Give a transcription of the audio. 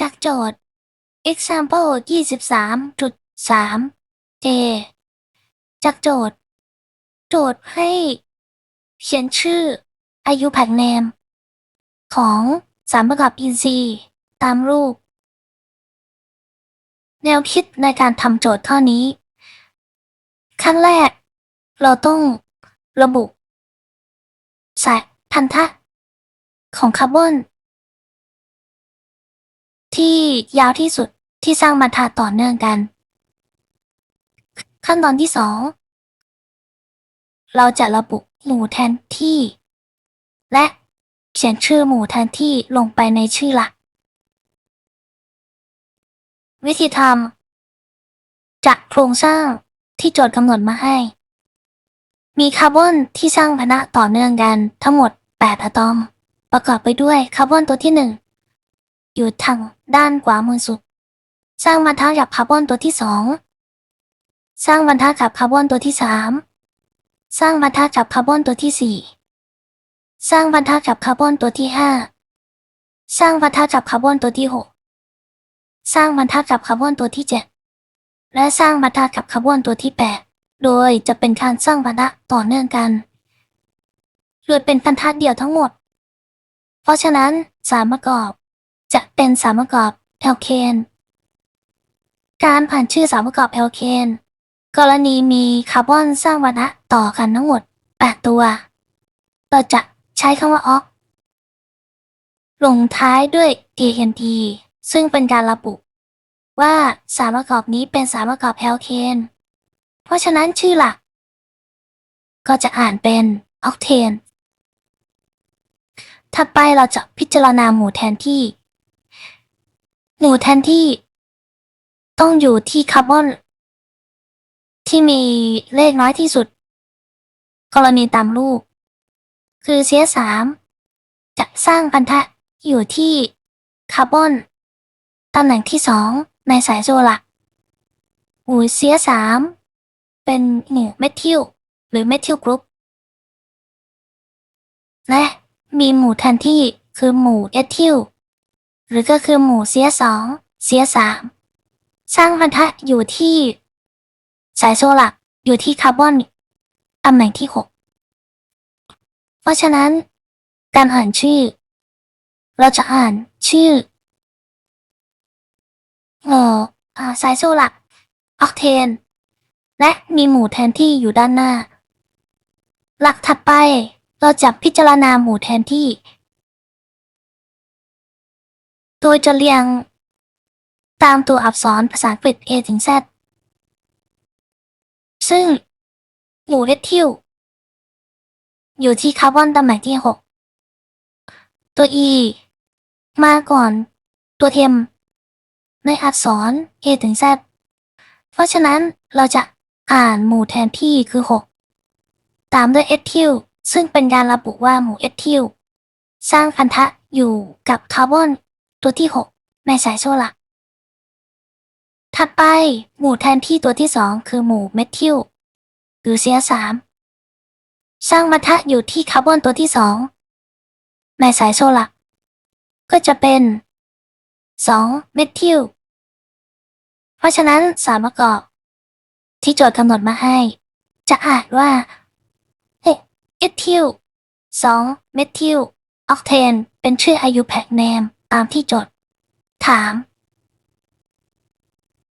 จากโจทย์ example 23.3 j จากโจทย์ โจทย์ให้ เขียนชื่อ อายุแผกแนม ของสารประกอบ EC ตามรูป แนวคิดในการทำโจทย์ข้อนี้ ขั้นแรก เราต้องระบุสายพันธะของคาร์บอน ที่ยาวที่สุดที่สร้างบรรทัดต่อเนื่องกัน ขั้นตอนที่สองเราจะระบุหมู่แทนที่ และเขียนชื่อหมู่แทนที่ลงไปในชื่อหลัก วิธีทำจากโครงสร้างที่โจทย์กำหนดมาให้ มีคาร์บอนที่สร้างพันธะต่อเนื่องกันทั้งหมด 8 อะตอม ประกอบไปด้วยคาร์บอนตัวที่ 1 อยู่ทางด้านขวามือสุด สร้างพันธะกับคาร์บอนตัวที่2สร้างพันธะกับคาร์บอนตัวที่3สร้างพันธะกับคาร์บอนตัวที่4สร้างพันธะกับคาร์บอนตัวที่5สร้างพันธะกับคาร์บอนตัวที่6สร้างพันธะกับคาร์บอนตัวที่7และสร้างพันธะกับคาร์บอนตัวที่8โดยจะเป็นการสร้างพันธะต่อเนื่องกันโดยเป็นพันธะเดียวทั้งหมด เพราะฉะนั้นสารประกอบ จะเป็นสารประกอบแอลเคน การผ่านชื่อสารประกอบแอลเคน กรณีมีคาร์บอนสร้างพันะต่อกันทั้งหมด 8 ตัว เราจะใช้คำว่าออกลงท้ายด้วย TNT ซึ่งเป็นการระบุ ว่าสารประกอบนี้เป็นสารประกอบแอลเคน เพราะฉะนั้นชื่อหลัก ก็จะอ่านเป็นออกเทนถัดไปเราจะพิจารณาหมู่แทนที่ แทนที่ ต้องอยู่ที่คาร์บอน ที่มีเลขน้อยที่สุด กรณีตามรูป คือ CS3 จะสร้างพันธะอยู่ที่คาร์บอนตำแหน่งที่สองในสายโซหลักหมู่ CS3 เป็นหมู่เมทิลหรือเมทิลกรุ๊ปและมีหมู่แทนที่คือหมู่เอทิล หรือก็คือหมู่ CS2 CS3 สร้างพันธะอยู่ที่ สายโซหลักอยู่ที่คาร์บอนตำแหน่งที่6เพราะฉะนั้น การอ่านชื่อ เราจะอ่านชื่อเอ่อสายโซหลักออกเทน และมีหมู่แทนที่อยู่ด้านหน้า หลักถัดไปเราจะพิจารณาหมู่แทนที่ โดยจะเรียงตามตัวอักษรภาษาอังกฤษ A ถึง Z ซึ่งหมู่เอทิลอยู่ที่คาร์บอนตำแหน่งที่ 6 ตัว E มาก่อนตัวเทม ในอักษร A ถึง Z เพราะฉะนั้นเราจะอ่านหมู่แทนที่คือ 6 ตามด้วยเอทิลซึ่งเป็นการระบุว่าหมู่เอทิลสร้างพันธะอยู่กับคาร์บอน ตัวที่6ในสายโซลักถัดไป หมู่แทนที่ตัวที่2คือหมู่เมทิลหรือ CS3 สามสร้างพันธะอยู่ที่คาร์บอนตัวที่2ในสายโซลักก็จะเป็น2เมทิลเพราะฉะนั้นสารประกอบ ที่โจทย์กำหนดมาให้ จะอ่านว่าเฮ้เอทิล2เมทิลออกเทนเป็นชื่ออายุแพกแนม ตามที่โจทย์ถาม